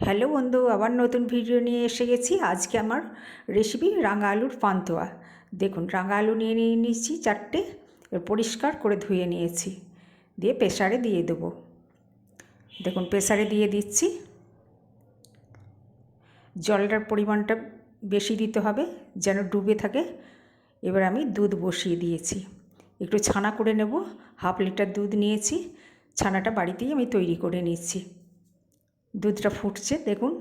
Hello বন্ধু, আবার নতুন ভিডিও নিয়ে এসে গেছি। আজকে আমার রেসিপি রাঙা আলুর পান্তুয়া। দেখুন, রাঙা আলু নিয়ে নিয়ে নিয়েছি চারটে পরিষ্কার করে ধুয়ে নিয়েছি। দিয়ে প্রেসারে দিয়ে দেবো। দেখুন, প্রেসারে দিয়ে দিচ্ছি। জলটার পরিমাণটা বেশি দিতে হবে, যেন ডুবে থাকে। এবার আমি দুধ বসিয়ে দিয়েছি। একটু ছানা করে নেব। হাফ লিটার দুধ নিয়েছি। ছানাটা বাড়িতেই আমি তৈরি করে নিচ্ছি। দুধটা ফুটছে, দেখুন।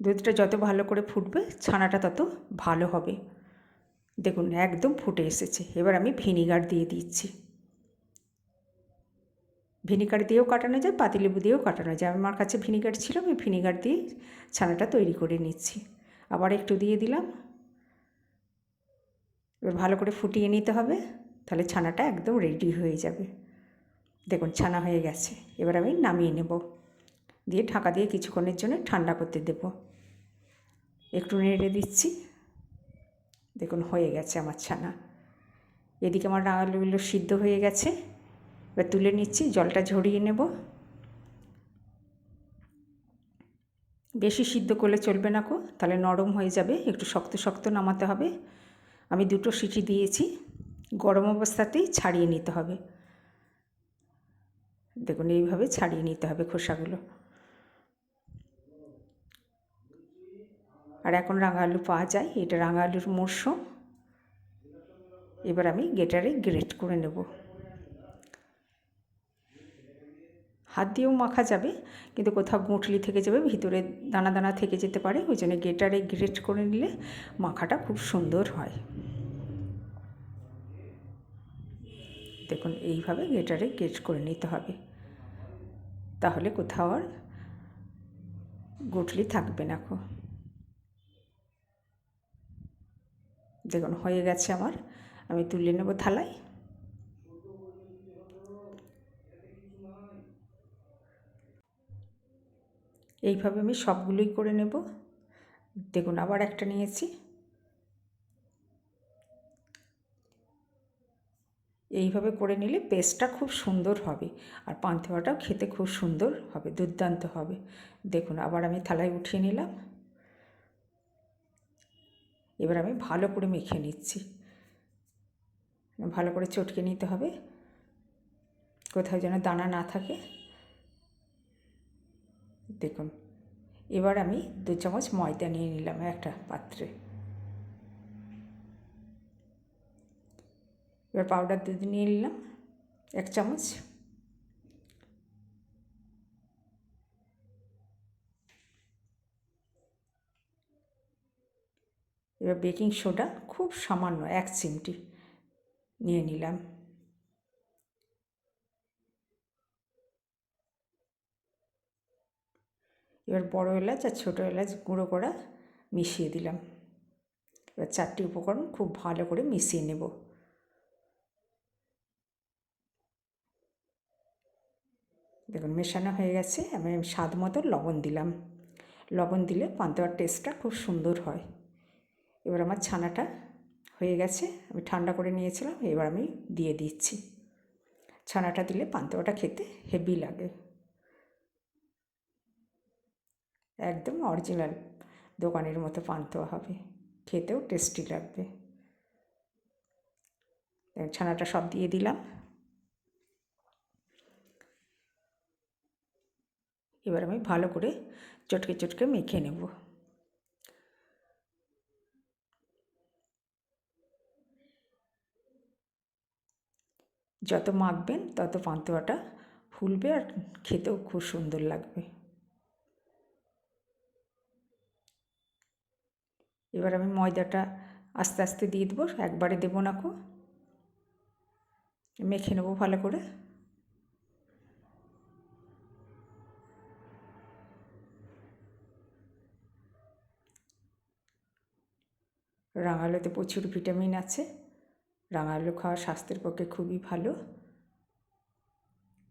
দুধটা যত ভালো করে ফুটবে, ছানাটা তত ভালো হবে। দেখুন, একদম ফুটে এসেছে। এবার আমি ভিনিগার দিয়ে দিচ্ছি। ভিনিগার দিয়েও কাটানো যায়, পাতিলেবু দিয়েও কাটানো যায়। আমার কাছে ভিনিগার ছিল, আমি ভিনিগার দিয়ে ছানাটা তৈরি করে নিচ্ছি। আবার একটু দিয়ে দিলাম। এবার ভালো করে ফুটিয়ে নিতে হবে, তাহলে ছানাটা একদম রেডি হয়ে যাবে। দেখুন, ছানা হয়ে গেছে। এবার আমি নামিয়ে নেব। দিয়ে ঢাকা দিয়ে কিছুক্ষণের জন্য ঠান্ডা করতে দেব। একটু নেড়ে দিচ্ছি। দেখুন, হয়ে গেছে আমার ছানা। এদিকে আমার আলুগুলো সিদ্ধ হয়ে গেছে। এবার তুলে নিচ্ছি, জলটা ঝরিয়ে নেব। বেশি সিদ্ধ করলে চলবে না কো তাহলে নরম হয়ে যাবে, একটু শক্ত শক্ত নামাতে হবে। আমি দুটো সিটি দিয়েছি, গরম অবস্থাতেই ছাড়িয়ে নিতে হবে। দেখুন, এইভাবে ছাড়িয়ে নিতে হবে খোসাগুলো। আর এখন রাঙা আলু পাওয়া যায়, এটা রাঙা আলুর মরশুম এবার আমি গেটারে গ্রেট করে নেব। হাত দিয়েও মাখা যাবে, কিন্তু কোথাও গুঁটলি থেকে যাবে, ভিতরে দানা দানা থেকে যেতে পারে, ওই জন্য গেটারে গ্রেট করে নিলে মাখাটা খুব সুন্দর হয়। দেখুন, এইভাবে গেটারে গ্রেট করে নিতে হবে। তাহলে কোথাও আর গুটলি থাকবে না কো। দেখুন, হয়ে গেছে আমার। আমি তুলে নেব থালায়। এইভাবে আমি সবগুলোই করে নেব। দেখুন, আবার একটা নিয়েছি। এইভাবে করে নিলে পেস্টটা খুব সুন্দর হবে। আর পান্তুয়াটাও খেতে খুব সুন্দর হবে, দুর্দান্ত হবে। দেখুন, আবার আমি থালায় উঠিয়ে নিলাম। এবার আমি ভালো করে মেখে নিচ্ছি। ভালো করে চটকে নিতে হবে। কোথাও যেন দানা না থাকে। দেখুন, এবার আমি দু চামচ ময়দা নিয়ে নিলাম একটা পাত্রে। এবার পাউডার দুধ নিয়ে নিলাম, এক চামচ। এবার বেকিং সোডা খুব সামান্য এক চিমটি নিয়ে নিলাম। এবার বড় এলাচ আর ছোটো এলাচ গুঁড়ো করা মিশিয়ে দিলাম। এবার চারটি উপকরণ খুব ভালো করে মিশিয়ে নেব। দেখুন, মেশানো হয়ে গেছে, আমি স্বাদ মতো লবণ দিলাম। লবণ দিলে পান্তার টেস্টটা খুব সুন্দর হয়। এবার আমার ছানাটা হয়ে গেছে, আমি ঠান্ডা করে নিয়েছিলাম, এবার আমি দিয়ে দিচ্ছি। ছানাটা দিলে পান্তাটা খেতে হেভি লাগে। একদম অরিজিনাল দোকানের মতো পান্তুয়া হবে। খেতেও টেস্টি লাগবে। ছানাটা সব দিয়ে দিলাম। এবার আমি ভালো করে চটকে চটকে মেখে নেব। যত মাখবেন তত পান্তুয়াটা ফুলবে আর খেতেও খুব সুন্দর লাগবে। এবার আমি ময়দাটা আস্তে আস্তে দিয়ে দেবো, একবারে দেবো না কো। মেখে নেব ভালো করে। রাঙালুতে প্রচুর ভিটামিন আছে। রাঙালু খাওয়া স্বাস্থ্যের পক্ষে খুবই ভালো।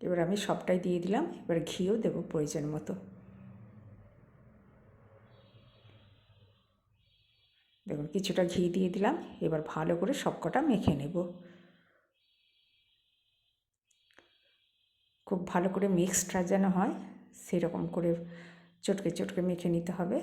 এবার আমি সবটাই দিয়ে দিলাম, এবার ঘিও দেবো প্রয়োজন মতো। দেখুন, কিছুটা ঘি দিয়ে দিলাম, এবার ভালো করে সবকটা মেখে নেব। খুব ভালো করে মিক্সডটা যেন হয়, সেরকম করে চটকে চটকে মেখে নিতে হবে।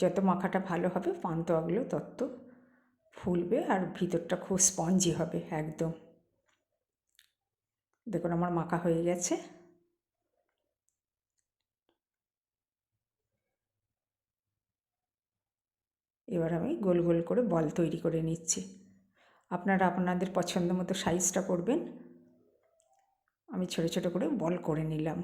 যত মাখাটা ভালো হবে, পান্তোয়াগুলো তত ফুলবে আর ভিতরটা খুব স্পঞ্জি হবে একদম। দেখুন আমার মাখা হয়ে গেছে। এবার আমি গোল গোল করে বল তৈরি করে নিচ্ছি। আপনারা আপনাদের পছন্দ মতো সাইজটা করবেন। আমি ছোটো ছোটো করে বল করে নিলাম।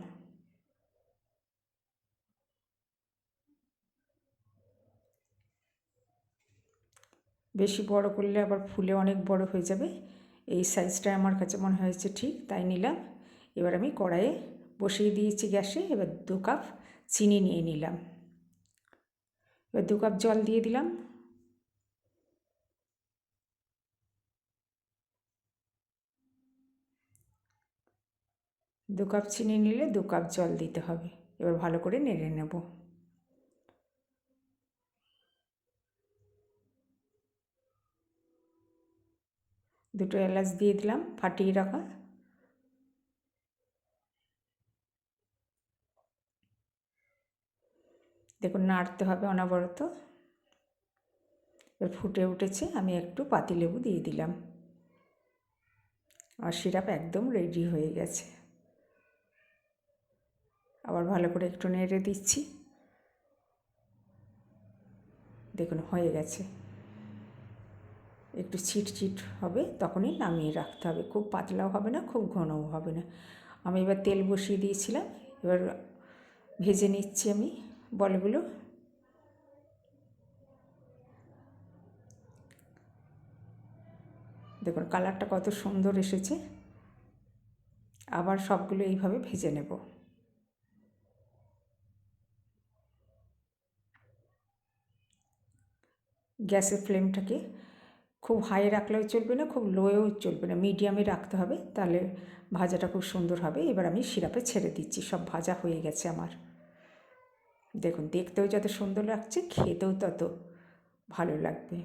বেশি বড় করলে আবার ফুলে অনেক বড় হয়ে যাবে। এই সাইজটা আমার কাছে মনে হয়েছে ঠিক তাই নিলাম। এবার আমি কড়াইয়ে বসিয়ে দিয়েছি গ্যাসে, এবার দু কাপ চিনি নিয়ে নিলাম। এবার দু কাপ জল দিয়ে দিলাম। দু কাপ চিনি নিলে দু কাপ জল দিতে হবে। এবার ভালো করে নেড়ে নেব। দুটো এলাচ দিয়ে দিলাম, ফাটিয়ে রাখা। দেখুন, নাড়তে হবে অনবরত। এবার ফুটে উঠেছে, আমি একটু পাতিলেবু দিয়ে দিলাম। আর সিরাপ একদম রেডি হয়ে গেছে। আবার ভালো করে একটু নেড়ে দিচ্ছি। দেখুন, হয়ে গেছে। একটু ছিট ছিট হবে, তখনই নামিয়ে রাখতে হবে। খুব পাতলাও হবে না, খুব ঘনও হবে না। আমি এবার তেল বসিয়ে দিয়েছিলাম, এবার ভেজে নিচ্ছি আমি বলগুলো। দেখুন, কালারটা কত সুন্দর এসেছে। আবার সবগুলো এইভাবে ভেজে নেব। গ্যাসের ফ্লেমটাকে খুব হাই রাখলেও চলবে না, খুব লোয়েও চলবে না। মিডিয়ামে রাখতে হবে, তাহলে ভাজাটা খুব সুন্দর হবে। এবার আমি সিরাপে ছেড়ে দিচ্ছি, সব ভাজা হয়ে গেছে আমার। দেখুন, দেখতেও যত সুন্দর লাগছে, খেতেও তত ভালো লাগবে।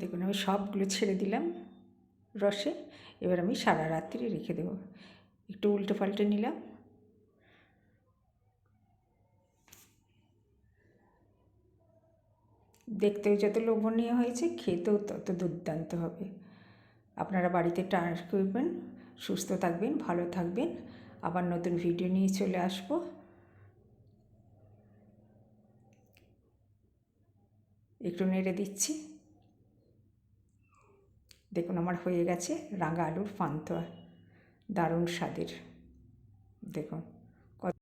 দেখুন, আমি সবগুলো ছেড়ে দিলাম রসে। এবার আমি সারা রাত্রি রেখে দেবো। একটু উল্টে পাল্টে নিলাম। দেখতেও যত লোভনীয় হয়েছে, খেতেও তত দুর্দান্ত হবে। আপনারা বাড়িতে ট্রাই করবেন, সুস্থ থাকবেন, ভালো থাকবেন। আবার নতুন ভিডিও নিয়ে চলে আসব। একটু নেড়ে দিচ্ছি। দেখুন, আমার হয়ে গেছে রাঙা আলুর পান্তুয়া। দারুণ স্বাদের। দেখুন।